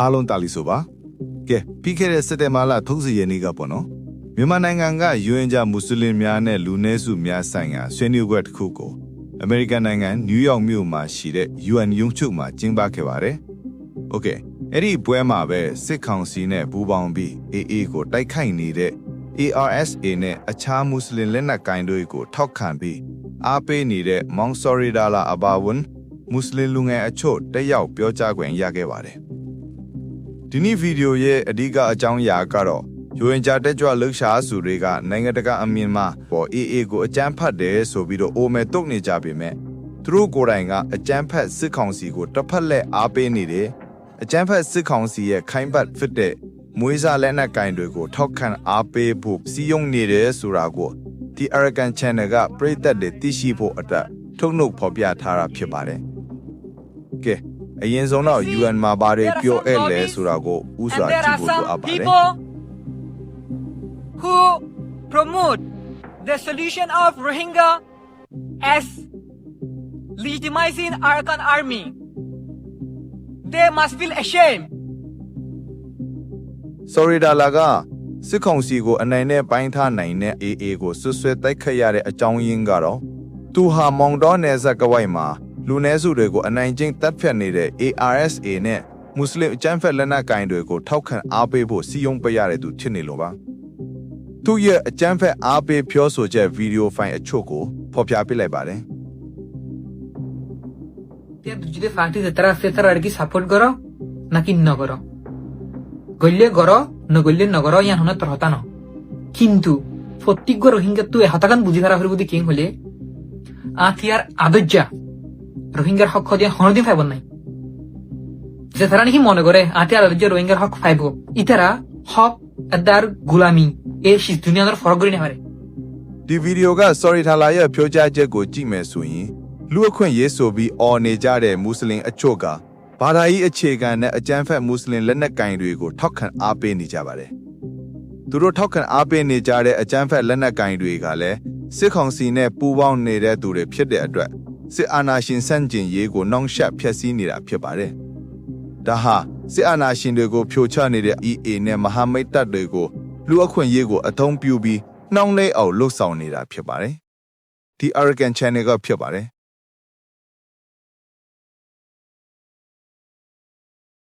အားလုံးတာလီဆိုပါကဲပြီးခဲ့တဲ့စက်တင်ဘာလထုတ်စီရနေ့ကပေါ့နော်မြန်မာနိုင်ငံကယူအန်ဂျာမွတ်စလင်များနဲ့လူနည်းစုများဆိုင်ရာဆွေးနွေးပွဲတစ်ခုကိုအမေရိကန်နိုင်ငံနယူးယောက်မြို့မှာရှိတဲ့ UN ရုံးချုပ်မှာကျင်းပခဲ့ပါတယ်။ Okay အဲ့ဒီပွဲမှာပဲစစ်ကောင်စီနဲ့ပူးပေါင်းပြီး AA ကိုတိုက်ခိုက်နေတဲ့ ARSA နဲ့အခြားမွတ်စလင်လက်နက်ကိုင်တွေကိုထောက်ခံပြီးအားပေးနေတဲ့ Mount Soridala အပါဝင်မွတ်စလင်လူငယ်အချို့တက်ရောက်ပြောကြား권ရခဲ့ပါတယ်။ ဒီနေ့ဗီဒီယိုရဲ့အဓိကအကြောင်းအရာကတော့ယူအင်ဂျာတက်ကြွလှုပ်ရှားစုတွေကနိုင်ငံတကာအမြင်မှာပေါ် AA ကိုအကြမ်းဖက်တယ်ဆိုပြီးတော့အိုမဲတုတ်နေကြပေမဲ့သူတို့ကိုယ်တိုင်ကအကြမ်းဖက်စစ်ကောင်စီကိုတစ်ဖက်လက်အားပေးနေတယ်အကြမ်းဖက်စစ်ကောင်စီရဲ့ခိုင်းပတ်ဖြစ်တဲ့မွေးစားလက်နက်ကင်တွေကိုထောက်ခံအားပေးဖို့စီယုံနေတယ်ဆိုတာကိုဒီ Arakan Channel ကပြည်သက်တွေသိရှိဖို့အတွက်ထုတ်နှုတ်ဖော်ပြထားတာဖြစ်ပါတယ်။ကဲ အရင်ဆုံးတော့ UN မှာဘာတွေပြောအဲ့လဲဆိုတာကိုဥစွာ And there ကြည့် are ဖို့လိုအပ် some ပါတယ် people who promote the solution of Rohingya as legitimizing Arakan army. They must feel ashamed. sorry ဒါလာကစစ်ကောင်စီကိုအနိုင်နဲ့ပိုင်းထားနိုင်တဲ့ AA ကိုဆွဆွဲတိုက်ခတ်ရတဲ့အကြောင်းရင်းကတော့သူဟာမောင်တော်နယ်ဇက်ကဝိုက်မှာ လူနည်းစုတွေကိုအနိုင်ကျင့်တပ်ဖြတ်နေတဲ့ ARSA နဲ့မွတ်စလင်အကြမ်းဖက်လက်နက်ကိုင်တွေကိုထောက်ခံအားပေးဖို့စီယုံပေးရတဲ့သူဖြစ်နေလို့ပါသူရဲ့အကြမ်းဖက်အားပေးပြောဆိုချက်ဗီဒီယိုဖိုင်အချို့ကိုဖော်ပြပေးလိုက်ပါတယ် त्या दुसरे पार्टी जत्रा असते तर अडकी सपोर्ट करो नाकी न करो গল্লে গর নগল্লে নগর ইয়ান হনে তোর হতা ন কিন্তু প্রত্যেক রোহিঙ্গা তুই হতাকান বুঝি ধরা হলে বুদ্ধি কিং হলে আতিয়ার আদর্যা রোহিঙ্গার হক দিয়ে হনদিন ফাইব নাই যে তারা নাকি মনে করে আতিয়ার আদর্যা রোহিঙ্গার হক ফাইব ইতারা হক আদার গুলামি এ শীষ দুনিয়ার ফরক করে নেপারে ဒီဗီဒီယိုက sorry ထားလာရဲ့ပြောကြားချက်ကိုကြည့်မယ်ဆိုရင်လူအခွင့်ရေးဆိုပြီးအော်နေကြတဲ့မွတ်စလင်အချို့ကဘာသာရေးအခြေခံနဲ့အကြမ်းဖက်မွတ်စလင်လက်နက်ကင်တွေကိုထောက်ခံအားပေးနေကြပါတယ်။သူတို့ထောက်ခံအားပေးနေကြတဲ့အကြမ်းဖက်လက်နက်ကင်တွေကလည်းစစ်ကောင်စီနဲ့ပူးပေါင်းနေတဲ့သူတွေဖြစ်တဲ့အတွက် စစ်အာဏာရှင်ဆန့်ကျင်ရေးကိုနှောင့်ယှက်ဖျက်ဆီးနေတာဖြစ်ပါတယ်။ဒါဟာစစ်အာဏာရှင်တွေကိုဖြိုချနေတဲ့ EA နဲ့မဟာမိတ်တပ်တွေကိုလူအခွင့်ရေးကိုအထုံးပြုပြီးနှောင့်နှဲအောင်လှုပ်ဆောင်နေတာဖြစ်ပါတယ်။ဒီ Arakan Channel ကဖြစ်ပါတယ်။